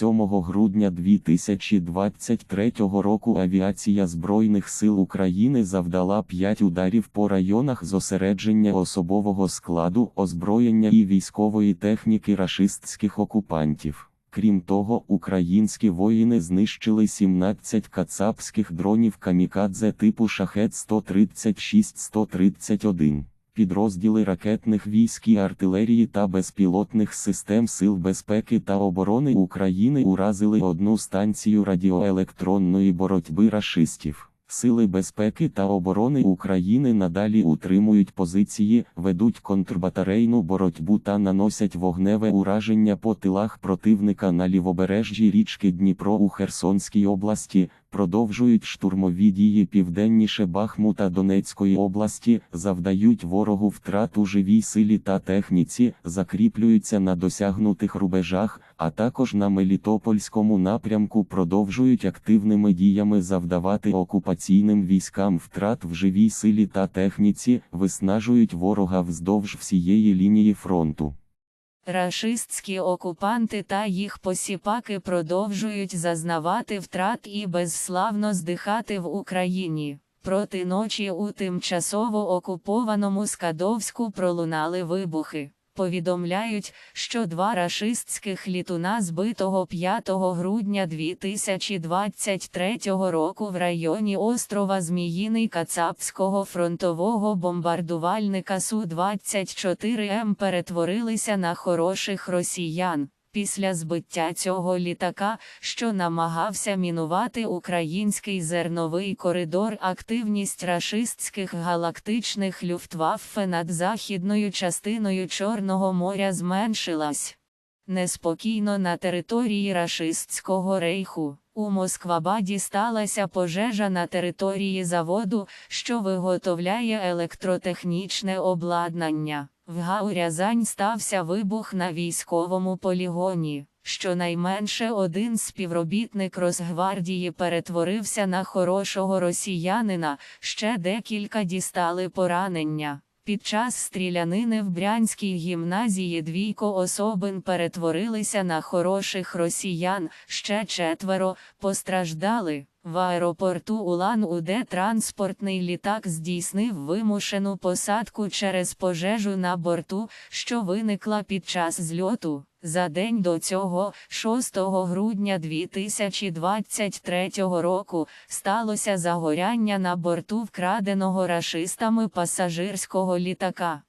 7 грудня 2023 року авіація Збройних сил України завдала 5 ударів по районах зосередження особового складу, озброєння і військової техніки рашистських окупантів. Крім того, українські воїни знищили 17 кацапських дронів камікадзе типу шахет 136-131. Підрозділи ракетних військ і артилерії та безпілотних систем Сил безпеки та оборони України уразили одну станцію радіоелектронної боротьби рашистів. Сили безпеки та оборони України надалі утримують позиції, ведуть контрбатарейну боротьбу та наносять вогневе ураження по тилах противника на лівобережжі річки Дніпро у Херсонській області, продовжують штурмові дії південніше Бахмута Донецької області, завдають ворогу втрат у живій силі та техніці, закріплюються на досягнутих рубежах, а також на Мелітопольському напрямку продовжують активними діями завдавати окупаційним військам втрат в живій силі та техніці, виснажують ворога вздовж всієї лінії фронту. Рашистські окупанти та їх посіпаки продовжують зазнавати втрат і безславно здихати в Україні. Проти ночі у тимчасово окупованому Скадовську пролунали вибухи. Повідомляють, що два рашистських літуна збитого 5 грудня 2023 року в районі острова Зміїний Кацапського фронтового бомбардувальника Су-24М перетворилися на хороших росіян. Після збиття цього літака, що намагався мінувати український зерновий коридор, активність рашистських галактичних люфтваффе над західною частиною Чорного моря зменшилась. Неспокійно на території рашистського рейху. У Москвабаді сталася пожежа на території заводу, що виготовляє електротехнічне обладнання. В ГАУ Рязань стався вибух на військовому полігоні. Щонайменше один співробітник Росгвардії перетворився на хорошого росіянина, ще декілька дістали поранення. Під час стрілянини в Брянській гімназії двійко особин перетворилися на хороших росіян, ще четверо постраждали. В аеропорту Улан-Уде транспортний літак здійснив вимушену посадку через пожежу на борту, що виникла під час зльоту. За день до цього, 6 грудня 2023 року, сталося загоряння на борту вкраденого рашистами пасажирського літака.